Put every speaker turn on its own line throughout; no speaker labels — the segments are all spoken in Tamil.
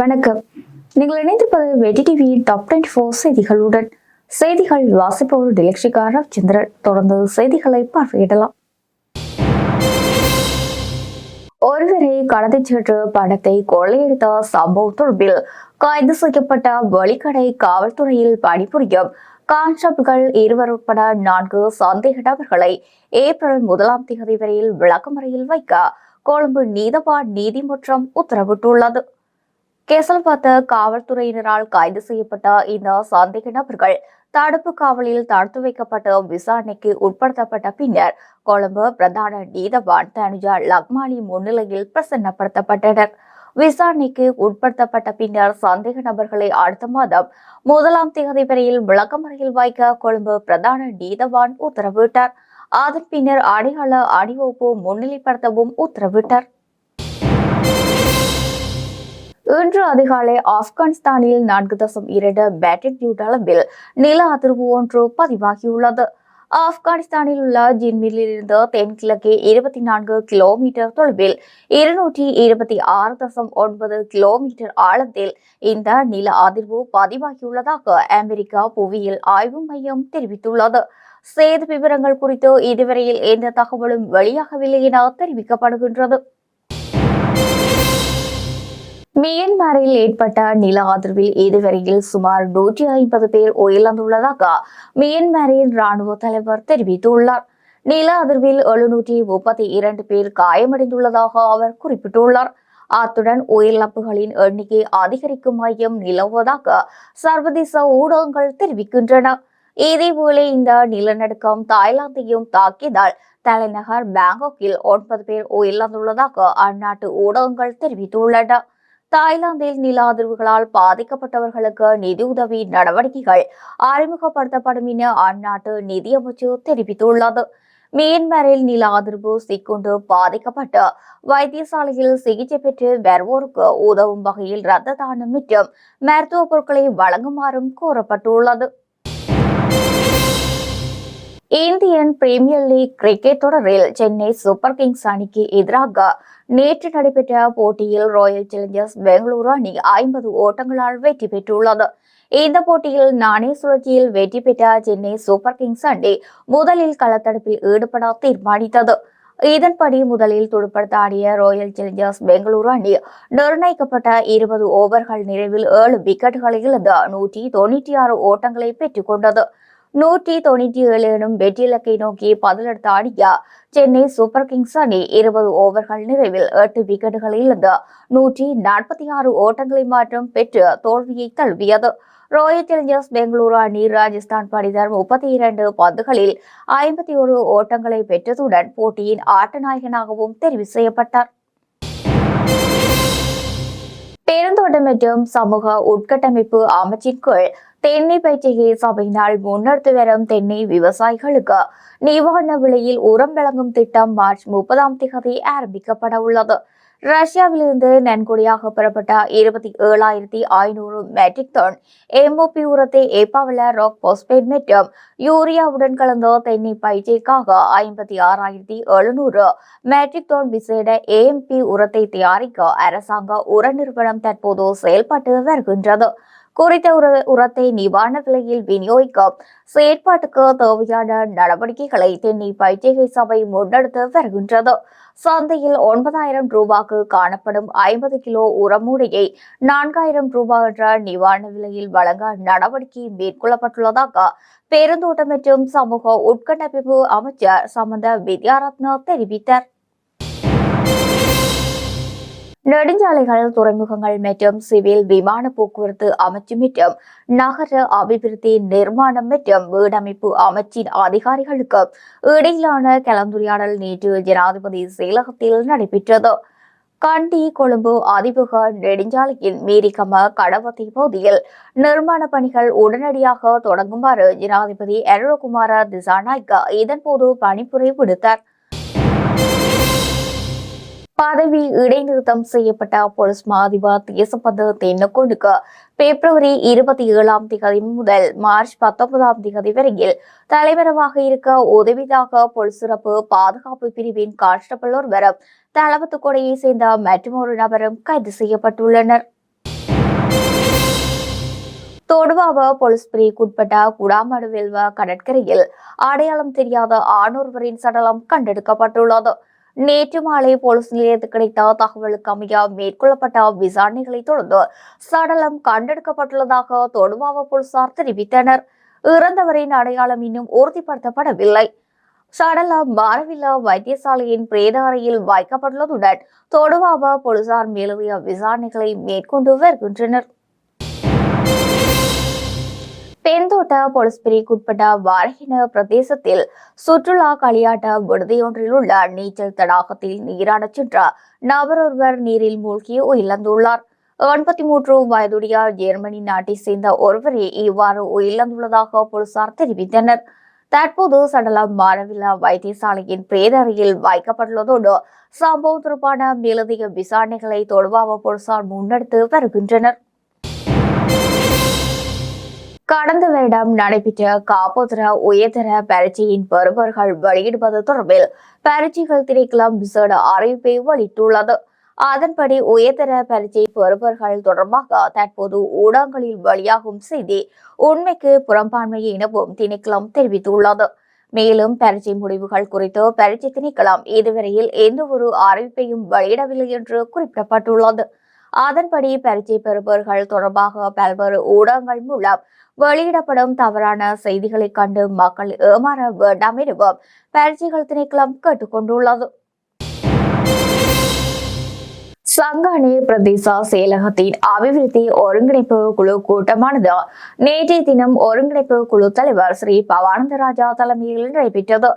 வணக்கம். நீங்கள் இணைந்திருப்பது வெடி டிவி டாப் டுவெண்ட்டி ஃபோர் செய்திகளுடன். செய்திகள் வாசிப்பவர் டிலக்ஷிகா சந்திரன் தொடர்ந்து செய்திகளை பார்வையிடலாம். ஒருவரை கடத்திச் சென்று பணத்தை கொள்ளையடித்த சம்பவம் தொடர்பில் கைது செய்யப்பட்ட வழிக்கடை காவல்துறையில் பணிபுரியும் கான்ஸ்டபிள்கள் இருவர் உட்பட நான்கு சந்தேக நபர்களை ஏப்ரல் முதலாம் தேதி வரையில் விளக்கமறையில் வைக்க கொழும்பு நீதவான் நீதிமன்றம் உத்தரவிட்டுள்ளது. கேசல்பாத்த காவல்துறையினரால் கைது செய்யப்பட்ட இந்த சந்தேக நபர்கள் தடுப்பு காவலில் தடுத்து வைக்கப்பட்டு விசாரணைக்கு உட்படுத்தப்பட்ட பின்னர் கொழும்பு பிரதான நீதவான் தனுஜா லக்மாலி முன்னிலையில் பிரசன்னப்படுத்தப்பட்டனர். விசாரணைக்கு உட்படுத்தப்பட்ட பின்னர் சந்தேக நபர்களை அடுத்த மாதம் முதலாம் தேதி வரையில் விளக்கமறையில் வைக்க கொழும்பு பிரதான நீதவான் உத்தரவிட்டார். அதன் பின்னர் அடையாள அணிவகுப்பு முன்னிலைப்படுத்தவும் உத்தரவிட்டார். இன்று அதிகாலை ஆப்கானிஸ்தானில் நான்கு தசம் இரண்டு பேட்டிட்யூட் அளவில் நில அதிர்வு ஒன்று பதிவாகியுள்ளது. ஆப்கானிஸ்தானில் உள்ள ஜின்மிலில் இருந்து தென்கிழக்கே இருபத்தி நான்கு கிலோமீட்டர் தொலைவில் இருநூற்றி இருபத்தி ஆறு தசம் ஒன்பது கிலோமீட்டர் ஆழத்தில் இந்த நில அதிர்வு பதிவாகியுள்ளதாக அமெரிக்கா புவியியல் ஆய்வு மையம் தெரிவித்துள்ளது. சேத விவரங்கள் குறித்து இதுவரையில் எந்த தகவலும் வெளியாகவில்லை என தெரிவிக்கப்படுகின்றது. மியன்மாரில் ஏற்பட்ட நில அதிர்வில் இதுவரையில் சுமார் நூற்றி ஐம்பது பேர் உயிரிழந்துள்ளதாக மியன்மாரின் ராணுவ தலைவர் தெரிவித்துள்ளார். நில அதிர்வில் எழுநூற்றி முப்பத்தி இரண்டு பேர் காயமடைந்துள்ளதாக அவர் குறிப்பிட்டுள்ளார். அத்துடன் உயிரிழப்புகளின் எண்ணிக்கை அதிகரிக்கும் மையம் நிலவுவதாக சர்வதேச ஊடகங்கள் தெரிவிக்கின்றன. இதேவேளை இந்த நிலநடுக்கம் தாய்லாந்தையும் தாக்கியதால் தலைநகர் பாங்காக்கில் ஒன்பது பேர் உயிரிழந்துள்ளதாக அந்நாட்டு ஊடகங்கள் தெரிவித்துள்ளன. தாய்லாந்தில் நில அதிர்வுகளால் பாதிக்கப்பட்டவர்களுக்கு நிதியுதவி நடவடிக்கைகள் அறிமுகப்படுத்தப்படும் என அந்நாட்டு நிதியமைச்சு தெரிவித்துள்ளது. மியன்மரில் நில அதிர்வு சிக்குண்டு பாதிக்கப்பட்டு வைத்தியசாலையில் சிகிச்சை பெற்று வருவோருக்கு உதவும் வகையில் இரத்த தானம் மற்றும் மருத்துவ பொருட்களை வழங்குமாறும் கூறப்பட்டுள்ளது இந்தியன் பிரீமியர் லீக் கிரிக்கெட் தொடரில் சென்னை சூப்பர் கிங்ஸ் அணிக்கு எதிராக நேற்று நடைபெற்ற போட்டியில் ராயல் சேலஞ்சர்ஸ் பெங்களூரு அணி ஐம்பது ஓட்டங்களால் வெற்றி பெற்றுள்ளது. இந்த போட்டியில் நாணய சுழற்சியில் வெற்றி பெற்ற சென்னை சூப்பர் கிங்ஸ் அணி முதலில் களத்தடுப்பில் ஈடுபட தீர்மானித்தது. இதன்படி முதலில் துடுப்படுத்த ஆடிய ராயல் சேலஞ்சர்ஸ் பெங்களூரு அணி நிர்ணயிக்கப்பட்ட இருபது ஓவர்கள் நிறைவில் ஏழு விக்கெட்டுகளை இழந்து நூற்றி தொண்ணூற்றி ஆறு ஓட்டங்களை பெற்றுக்கொண்டது நூற்றி தொண்ணூற்றி ஏழு எனும் வெற்றிலக்கை நோக்கி பதிலெடுத்த ஆடிய சென்னை சூப்பர் கிங்ஸ் அணி இருபது ஓவர்கள் நிறைவில் எட்டு விக்கெட்டுகளை இழந்து நூற்றி நாற்பத்தி ஆறு ஓட்டங்களை மாற்றம் பெற்று தோல்வியை தழுவியது. ராயல் சேலஞ்சர்ஸ் பெங்களூரு அணி ராஜஸ்தான் பணிதர் முப்பத்தி இரண்டு பந்துகளில் ஐம்பத்தி ஒரு ஓட்டங்களை பெற்றதுடன் போட்டியின் ஆட்ட நாயகனாகவும் தெரிவு செய்யப்பட்டார். பெருந்தோட்டம் மற்றும் சமூக உட்கட்டமைப்பு அமைச்சின் கீழ் தென்னை பயிற்சியை சபையினால் முன்னெடுத்து வரும் தென்னை விவசாயிகளுக்கு நிவாரண விலையில் உரம் வழங்கும் திட்டம் மார்ச் முப்பதாம் தேதி ஆரம்பிக்கப்பட உள்ளது. ரஷ்யாவிலிருந்து நன்கொடையாக பெறப்பட்ட இருபத்தி ஏழாயிரத்தி ஐநூறு மெட்ரிக் டன் எம்ஓபி உரத்தை ஏப்பாவல ராக் போஸ்பேட் மற்றும் யூரியாவுடன் கலந்த தென்னை பயிற்சிக்காக ஐம்பத்தி ஆறாயிரத்தி எழுநூறு மெட்ரிக் டன் விசேட ஏஎம்பி உரத்தை தயாரிக்க அரசாங்க உர நிறுவனம் தற்போது செயல்பட்டு வருகின்றது. குறித்த உர உரத்தை நிவாரண விலையில் விநியோகிக்க செயற்பாட்டுக்கு தேவையான நடவடிக்கைகளை தென்னை பைத்தியகை சபை முன்னெடுத்து வருகின்றது. சந்தையில் ஒன்பதாயிரம் ரூபாய்க்கு காணப்படும் ஐம்பது கிலோ உரமூடையை நான்காயிரம் ரூபாய் என்ற நிவாரண விலையில் வழங்க நடவடிக்கை மேற்கொள்ளப்பட்டுள்ளதாக பெருந்தோட்டம் மற்றும் சமூக உட்கட்டமைப்பு அமைச்சர் சம்பந்த வித்யாரத்ன தெரிவித்தார். நெடுஞ்சாலைகள் துறைமுகங்கள் மற்றும் சிவில் விமான போக்குவரத்து அமைச்சு மற்றும் நகர அபிவிருத்தி நிர்மாணம் மற்றும் வீடமைப்பு அமைச்சின் அதிகாரிகளுக்கு இடையிலான கலந்துரையாடல் நேற்று ஜனாதிபதி செயலகத்தில் நடைபெற்றது. கண்டி கொழும்பு அதிமுக நெடுஞ்சாலையின் மீரிகம கடவத்தை பகுதியில் நிர்மாண பணிகள் உடனடியாக தொடங்குமாறு ஜனாதிபதி அருணகுமார திசாநாயக்க இதன்போது பணிப்புரை விடுத்தார் பதவி இடைநிறுத்தம் செய்யப்பட்ட போலீஸ் மாதிபா தேசப்பந்து தென்னக்கொண்டுக்கு பிப்ரவரி இருபத்தி ஏழாம் தேதி முதல் மார்ச் பத்தொன்பதாம் தேதி வரையில் தலைவரமாக இருக்க உதவிதாக போலீஸ் சிறப்பு பாதுகாப்பு பிரிவின் கான்ஸ்டபிள் ஒருவரும் தளபத்து கொடையை சேர்ந்த மற்றொரு நபரும் கைது செய்யப்பட்டுள்ளனர். தொடுவாவ போலீஸ் பிரிவுக்குட்பட்ட குடாமடுவில்வ கடற்கரையில் அடையாளம் தெரியாத ஆணொருவரின் சடலம் கண்டெடுக்கப்பட்டுள்ளது. நேற்று மாலை போலீஸ் நிலையத்துக்கு கிடைத்த தகவலுக்கு அமைய மேற்கொள்ளப்பட்ட விசாரணைகளை தொடர்ந்து சடலம் கண்டெடுக்கப்பட்டுள்ளதாக தொடுவாவ போலீசார் தெரிவித்தனர். இறந்தவரின் அடையாளம் இன்னும் உறுதிப்படுத்தப்படவில்லை. சடலம் மாரவில்லா வைத்தியசாலையின் பிரேத அறையில் வைக்கப்பட்டுள்ளதுடன் தொடுவாவ போலீசார் மேலதிக விசாரணைகளை மேற்கொண்டு வருகின்றனர். பெண்தோட்ட போலீஸ் பிரிவுக்குட்பட்ட வாரகின பிரதேசத்தில் சுற்றுலா களியாட்ட விடுதியொன்றில் உள்ள நீச்சல் தடாகத்தில் நீராடச் சென்ற நபர் ஒருவர் நீரில் மூழ்கி உயிரிழந்துள்ளார். எண்பத்தி மூன்று வயதுடைய ஜெர்மனி நாட்டை சேர்ந்த ஒருவரே இவ்வாறு உயிரிழந்துள்ளதாக போலீசார் தெரிவித்தனர். தற்போது சடலம் மாரவில்லா வைத்தியசாலையின் பிரேதறையில் வைக்கப்பட்டுள்ளதோடு சம்பவம் தொடர்பான மேலதிக விசாரணைகளை தொடுவாவ போலீசார் முன்னெடுத்து வருகின்றனர். கடந்த வருடம் நடைபெற்ற காப்போதர உயர்தர பரீட்சையின் பெறுபவர்கள் வெளியிடுவது தொடர்பில் பரீட்சைகள் திணைக்களம் விசேட அறிவிப்பை வெளியிட்டுள்ளது. அதன்படி உயர்தர பரீட்சை பெறுபவர்கள் தொடர்பாக தற்போது ஊடகங்களில் வெளியாகும் செய்தி உண்மைக்கு புறம்பான்மை எனவும் திணைக்களம் தெரிவித்துள்ளது. மேலும் பரீட்சை முடிவுகள் குறித்து பரீட்சை திணைக்களம் இதுவரையில் எந்த ஒரு அறிவிப்பையும் வெளியிடவில்லை என்று குறிப்பிடப்பட்டுள்ளது. அதன்படி பரீட்சை பெறுபவர்கள் தொடர்பாக பல்வேறு ஊடகங்கள் மூலம் வெளியிடப்படும் தவறான செய்திகளை கண்டு மக்கள் ஏமாற வேண்டாம் எனவும் பரீட்சைகள் திணைக்களம் கேட்டுக்கொண்டுள்ளது. சங்கானி பிரதேச செயலகத்தின் அபிவிருத்தி ஒருங்கிணைப்பு குழு கூட்டமானது நேற்றைய தினம் ஒருங்கிணைப்பு குழு தலைவர் ஸ்ரீ பவானந்தராஜா தலைமையில் நடைபெற்றது.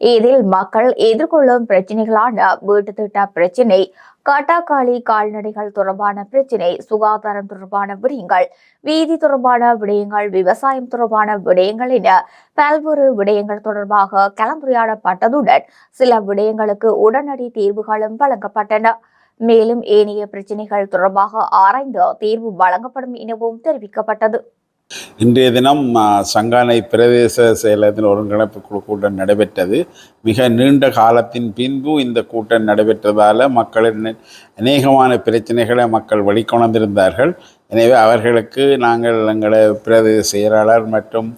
இதில் மக்கள் எதிர்கொள்ளும் பிரச்சனைகளான வீட்டு திட்ட பிரச்சினை காட்டாக்காளி கால்நடைகள் தொடர்பான பிரச்சினை சுகாதாரம் தொடர்பான விடயங்கள் வீதி தொடர்பான விடயங்கள் விவசாயம் தொடர்பான விடயங்கள் என பல்வேறு விடயங்கள் தொடர்பாக கலந்துரையாடப்பட்டதுடன் சில விடயங்களுக்கு உடனடி தீர்வுகளும் வழங்கப்பட்டன. மேலும் ஏனைய பிரச்சினைகள் தொடர்பாக ஆராய்ந்து தீர்வு வழங்கப்படும் எனவும் தெரிவிக்கப்பட்டது.
இன்றைய தினம் சங்கானை பிரதேச செயலகத்தின் ஒருங்கிணைப்பு குழு கூட்டம் நடைபெற்றது. மிக நீண்ட காலத்தின் பின்பு இந்த கூட்டம் நடைபெற்றதால் மக்களின் அநேகமான பிரச்சனைகளை மக்கள் வெளிக்கொணர்ந்திருந்தார்கள். எனவே அவர்களுக்கு நாங்கள் எங்களை பிரதேச செயலாளர் மற்றும்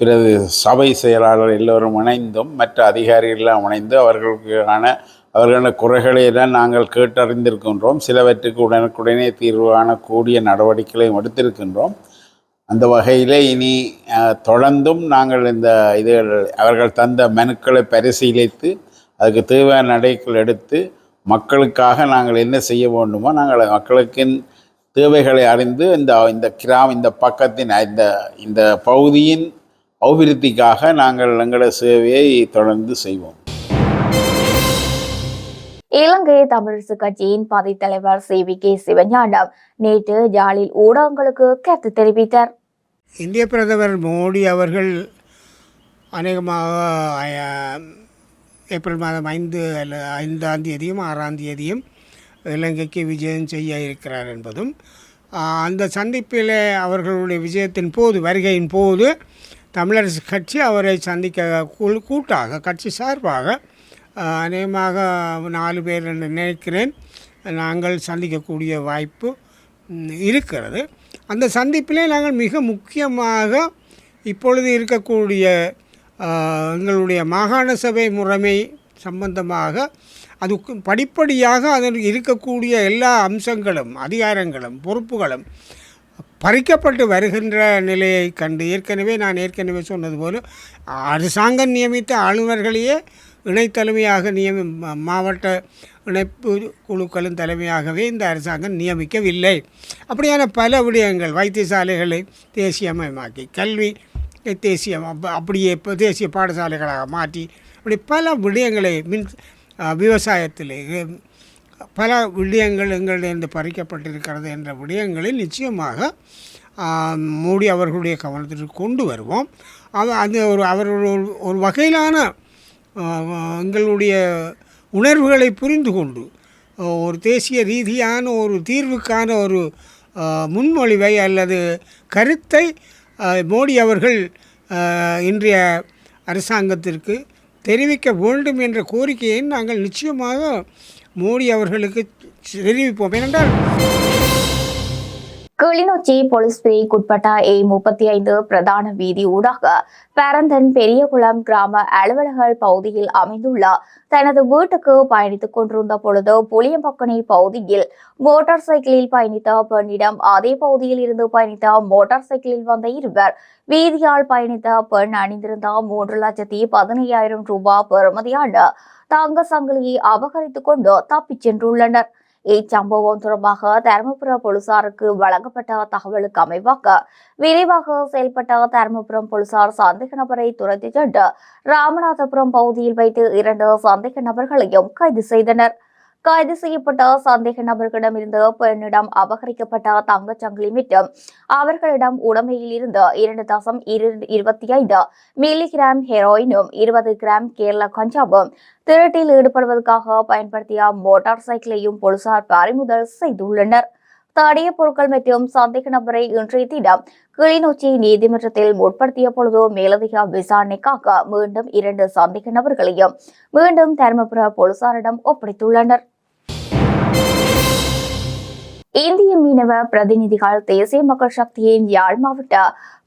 பிறகு சபை செயலாளர் எல்லோரும் இணைந்தும். மற்ற அதிகாரிகளெல்லாம் இணைந்து அவர்களுக்கான அவர்களான குறைகளை எல்லாம் நாங்கள் கேட்டறிந்திருக்கின்றோம். சிலவற்றுக்கு உடனுக்குடனே தீர்வு காணக்கூடிய நடவடிக்கைகளையும் எடுத்திருக்கின்றோம். அந்த வகையில் இனி தொடர்ந்தும் நாங்கள் இந்த இதுகள் அவர்கள் தந்த மனுக்களை பரிசீலித்து அதுக்கு தேவையான நடைகள் எடுத்து மக்களுக்காக நாங்கள் என்ன செய்ய வேண்டுமோ நாங்கள் மக்களுக்கின் தேவைகளை அறிந்து இந்த இந்த கிராம் இந்த பக்கத்தின் இந்த இந்த பகுதியின் அபிவிருத்திக்காக நாங்கள் எங்களோட சேவையை தொடர்ந்து செய்வோம்.
இலங்கை தமிழரசு கட்சியின் பதித் தலைவர் சி. வி. கே. சிவஞானம் நேற்று ஜாலில் ஊடகங்களுக்கு கருத்து தெரிவித்தார்.
இந்திய பிரதமர் மோடி அவர்கள் அநேகமாக ஏப்ரல் மாதம் ஐந்து அல்ல ஐந்தாம் தேதியும் ஆறாம் தேதியும் இலங்கைக்கு விஜயம் செய்ய இருக்கிறார் என்பதும் அந்த சந்திப்பில் அவர்களுடைய விஜயத்தின் போது வருகையின் போது தமிழரசு கட்சி அவரை சந்திக்க கூட்டாக கட்சி சார்பாக அநேகமாக நாலு பேர் என்று நினைக்கிறேன். நாங்கள் சந்திக்கக்கூடிய வாய்ப்பு இருக்கிறது. அந்த சந்திப்பிலே நாங்கள் மிக முக்கியமாக இப்பொழுது இருக்கக்கூடிய எங்களுடைய மாகாண சபை முறைமை சம்பந்தமாக அதுக்கு படிப்படியாக அதில் இருக்கக்கூடிய எல்லா அம்சங்களும் அதிகாரங்களும் பொறுப்புகளும் பறிக்கப்பட்டு வருகின்ற நிலையை கண்டு ஏற்கனவே நான் ஏற்கனவே சொன்னது போல அரசாங்கம் நியமித்த ஆளுநர்களையே இணைத்தலைமையாக நியமி மாவட்ட இணைப்பு குழுக்களின் தலைமையாகவே இந்த அரசாங்கம் நியமிக்கவில்லை. அப்படியான பல விடயங்கள் வைத்தியசாலைகளை தேசியமயமாக்கி கல்வி தேசிய அப்படியே இப்போ தேசிய பாடசாலைகளாக மாற்றி அப்படி பல விடயங்களை மின் விவசாயத்தில் பல விடயங்கள் எங்களிடம் பறிக்கப்பட்டிருக்கிறது என்ற விடயங்களை நிச்சயமாக மோடி அவர்களுடைய கவனத்திற்கு கொண்டு வருவோம். அவ அது ஒரு அவர்கள் ஒரு- ஒரு வகையிலான எங்களுடைய உணர்வுகளை புரிந்து கொண்டு ஒரு தேசிய ரீதியான ஒரு தீர்வுக்கான ஒரு முன்மொழிவை அல்லது கருத்தை மோடி அவர்கள் இன்றைய அரசாங்கத்திற்கு தெரிவிக்க வேண்டும் என்ற கோரிக்கையை நாங்கள் நிச்சயமாக மோடி அவர்களுக்கு தெரிவிப்போம். ஏனென்றால்
கிளிநொச்சி போலீஸ் பிரிவுக்குட்பட்ட ஏ முப்பத்தி ஐந்து பிரதான வீதி ஊடாக பரந்தன் பெரியகுளம் கிராம அலுவலக பகுதியில் அமைந்துள்ள தனது வீட்டுக்கு பயணித்துக் கொண்டிருந்த பொழுது புளியம்பக்கனை பகுதியில் மோட்டார் சைக்கிளில் பயணித்த பெண்ணிடம் அதே பகுதியில் இருந்து பயணித்த மோட்டார் சைக்கிளில் வந்த இருவர் வீதியால் பயணித்த பெண் அணிந்திருந்த மூன்று லட்சத்தி பதினையாயிரம் ரூபாய் பெறுமதியான தங்க சங்கிலியை அபகரித்துக் கொண்டு தப்பிச் சென்றுள்ளனர். இச்சம்பவம் தொடர்பாக தருமபுரம் போலீசாருக்கு வழங்கப்பட்ட தகவலுக்கு அமைவாக விரைவாக செயல்பட்ட தருமபுரம் போலீசார் சந்தேக நபரை துரத்தி சென்று ராமநாதபுரம் பகுதியில் வைத்து இரண்டு சந்தேக நபர்களையும் கைது செய்தனர். கைது செய்யப்பட்ட சந்தேக நபர்களிடமிருந்து பெண்ணிடம் அபகரிக்கப்பட்ட தங்கச் சங்கிலி மற்றும் அவர்களிடம் உடமையில் இருந்து இரண்டு தசம் இருபத்தி ஐந்து மில்லிகிராம் ஹெரோயினும் இருபது கிராம் கேரள கஞ்சாவும் திருட்டில் ஈடுபடுவதற்காக பயன்படுத்திய மோட்டார் சைக்கிளையும் போலீசார் பறிமுதல் செய்துள்ளனர். தடைய பொருட்கள் மற்றும் சந்தேக நபரை இன்றைய தினம் கிளிநொச்சி நீதிமன்றத்தில் முற்படுத்திய பொழுது மேலதிக விசாரணைக்காக மீண்டும் இரண்டு சந்தேக நபர்களையும் மீண்டும் தருமபுர போலீசாரிடம் ஒப்படைத்துள்ளனர். இந்திய மீனவ பிரதிநிதிகள் தேசிய மக்கள் சக்தியின் யாழ் மாவட்ட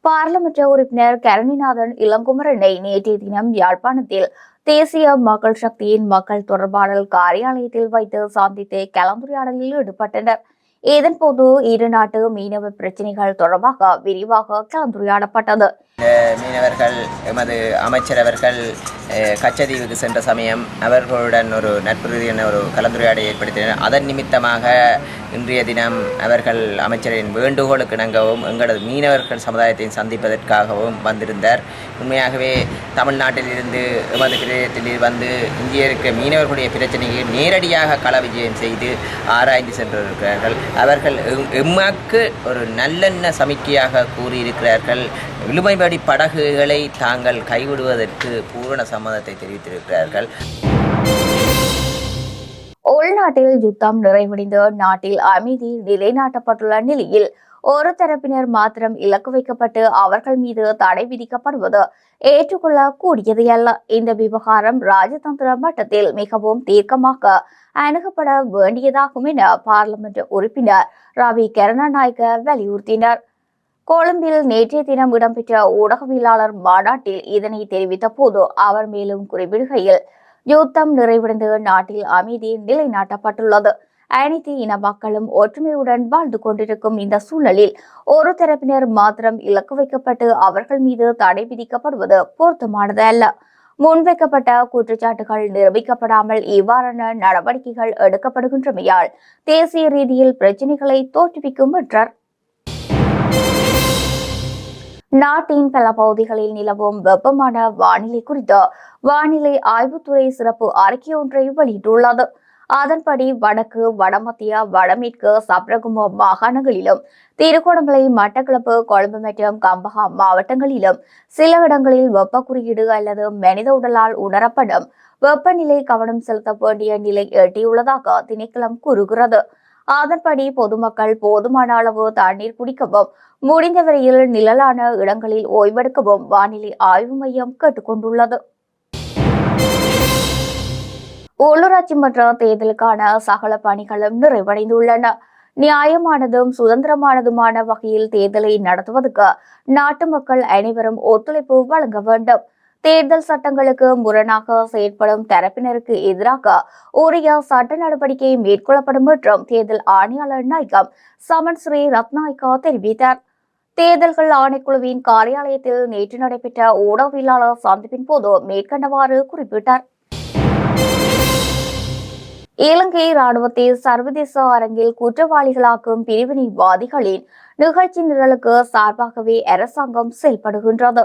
பாராளுமன்ற உறுப்பினர் கரணிநாதன் இளங்குமரனை நேற்றைய தினம் யாழ்ப்பாணத்தில் தேசிய மக்கள் சக்தியின் மக்கள் தொடர்பாடல் காரியாலயத்தில் வைத்து சந்தித்து கலந்துரையாடலில் ஈடுபட்டனர். இதன்போது இரு நாட்டு மீனவ பிரச்சினைகள் தொடர்பாக விரிவாக கலந்துரையாடப்பட்டது.
மீனவர்கள் எமது அமைச்சர் அவர்கள் கச்சதீவுக்கு சென்ற சமயம் அவர்களுடன் ஒரு நட்புறுதியான ஒரு கலந்துரையாடை ஏற்படுத்தினர். அதன் நிமித்தமாக இன்றைய தினம் அவர்கள் அமைச்சரின் வேண்டுகோளுக்கு இணங்கவும் எங்களது மீனவர்கள் சமுதாயத்தை சந்திப்பதற்காகவும் வந்திருந்தார். உண்மையாகவே தமிழ்நாட்டிலிருந்து எமது பிரதேசத்தில் வந்து இங்கே இருக்க மீனவர்களுடைய பிரச்சனையை நேரடியாக கள விஜயம் செய்து ஆராய்ந்து சென்றிருக்கிறார்கள். அவர்கள் எம்- ஒரு நல்லெண்ண சமிக்கையாக கூறியிருக்கிறார்கள். இழுமைப்படி படகுகளை தாங்கள் கைவிடுவதற்கு பூரண சம்மதத்தை தெரிவித்திருக்கிறார்கள்.
உள்நாட்டில் யுத்தம் நிறைவடைந்து நாட்டில் அமைதி நிலைநாட்டப்பட்டுள்ள நிலையில் ஒரு தரப்பினர் மாத்திரம் இலக்கு வைக்கப்பட்டு அவர்கள் மீது தடை விதிக்கப்படுவது ஏற்றுக்கொள்ளக்கூடியது அல்ல. இந்த விவகாரம் ராஜதந்திர மட்டத்தில் மிகவும் தீர்க்கமாக அணுகப்பட வேண்டியதாகும் என பார்லிமெண்ட் உறுப்பினர் ரவி கருணாநாயக்க வலியுறுத்தினார். கொழும்பில் நேற்றைய தினம் இடம்பெற்ற ஊடகவியலாளர் மாநாட்டில் இதனை தெரிவித்த போது அவர் மேலும் குறிப்பிடுகையில் யுத்தம் நிறைவடைந்து நாட்டில் அமைதி நிலைநாட்டப்பட்டுள்ளது. அனைத்து இன மக்களும் ஒற்றுமையுடன் வாழ்ந்து கொண்டிருக்கும் இந்த சூழலில் ஒரு தரப்பினர் மாத்திரம் இலக்கு வைக்கப்பட்டு அவர்கள் மீது தடை விதிக்கப்படுவது பொருத்தமானது அல்ல முன்வைக்கப்பட்ட குற்றச்சாட்டுகள் நிரூபிக்கப்படாமல் இவ்வாறான நடவடிக்கைகள் எடுக்கப்படுகின்றமையால் தேசிய ரீதியில் பிரச்சினைகளை தோற்றுவிக்கும் என்றார். நாட்டின் பல பகுதிகளில் நிலவும் வெப்பமான வானிலை குறித்து வானிலை ஆய்வுத்துறை சிறப்பு அறிக்கை ஒன்றை வெளியிட்டுள்ளது. அதன்படி வடக்கு வடமத்திய வடமேற்கு சப்ரகும மாகாணங்களிலும் திருகோணமலை மட்டக்களப்பு கொழும்பு மற்றும் கம்பஹா மாவட்டங்களிலும் சில இடங்களில் வெப்ப குறியீடு அல்லது மனித உடலால் உணரப்படும். வெப்பநிலை கவனம் செலுத்த வேண்டிய நிலை எட்டியுள்ளதாக திணைக்களம் கூறுகிறது. அதன்படி பொதுமக்கள் போதுமான அளவு தண்ணீர் குடிக்கவும் முடிந்தவரையில் நிழலான இடங்களில் ஓய்வெடுக்கவும் வானிலை ஆய்வு மையம் கேட்டுக்கொண்டுள்ளது. உள்ளூராட்சி மன்ற தேர்தலுக்கான சகல பணிகளும் நிறைவடைந்துள்ளன. நியாயமானதும் சுதந்திரமானதுமான வகையில் தேர்தலை நடத்துவதற்கு நாட்டு மக்கள் அனைவரும் ஒத்துழைப்பு வழங்க வேண்டும். தேர்தல் சட்டங்களுக்கு முரணாக செயற்படும் தரப்பினருக்கு எதிராக உரிய சட்ட நடவடிக்கை மேற்கொள்ளப்படும் என்றும் தேர்தல் ஆணையாளர் நாயகம் சமன் ஸ்ரீ ரத்நாயக்கா தெரிவித்தார். தேர்தல்கள் ஆணைக்குழுவின் காரியாலயத்தில் நேற்று நடைபெற்ற ஊடகவியலாளர் சந்திப்பின் போது மேற்கண்டவாறு குறிப்பிட்டார். இலங்கை ராணுவத்தை சர்வதேச அரங்கில் குற்றவாளிகளாக்கும் பிரிவினைவாதிகளின் நிகழ்ச்சி நிரலுக்கு சார்பாகவே அரசாங்கம் செயல்படுகின்றது.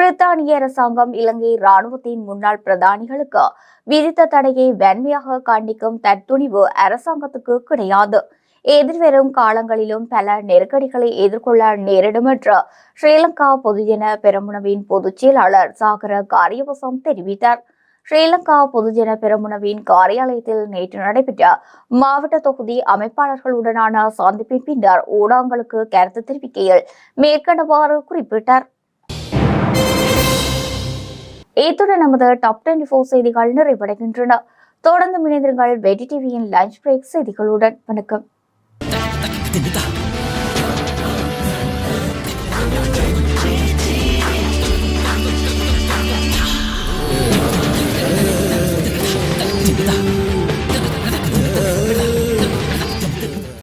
பிரித்தானிய அரசாங்கம் இலங்கை ராணுவத்தின் முன்னாள் பிரதானிகளுக்கு விதித்த தடையை வன்மையாக கண்டிக்கும் தற்துணிவு அரசாங்கத்துக்கு கிடையாது. எதிர்வரும் காலங்களிலும் பல நெருக்கடிகளை எதிர்கொள்ள நேரிடும் என்று ஸ்ரீலங்கா பொதுஜன பெரமுனவின் பொதுச் செயலாளர் சாகர காரியவசம் தெரிவித்தார். ஸ்ரீலங்கா பொதுஜன பெரமுனவின் காரியாலயத்தில் நேற்று நடைபெற்ற மாவட்ட தொகுதி அமைப்பாளர்களுடனான சந்திப்பின் பின்னர் ஊடகங்களுக்கு கருத்து தெரிவிக்கையில் மேற்கண்டவாறு குறிப்பிட்டார். இத்துடன் நமது டாப் டுவெண்டி ஃபோர் செய்திகள் நிறைவடைகின்றன. தொடர்ந்து இணைந்திருங்கள் வெடி டிவியின் லஞ்ச் பிரேக் செய்திகளுடன். வணக்கம்.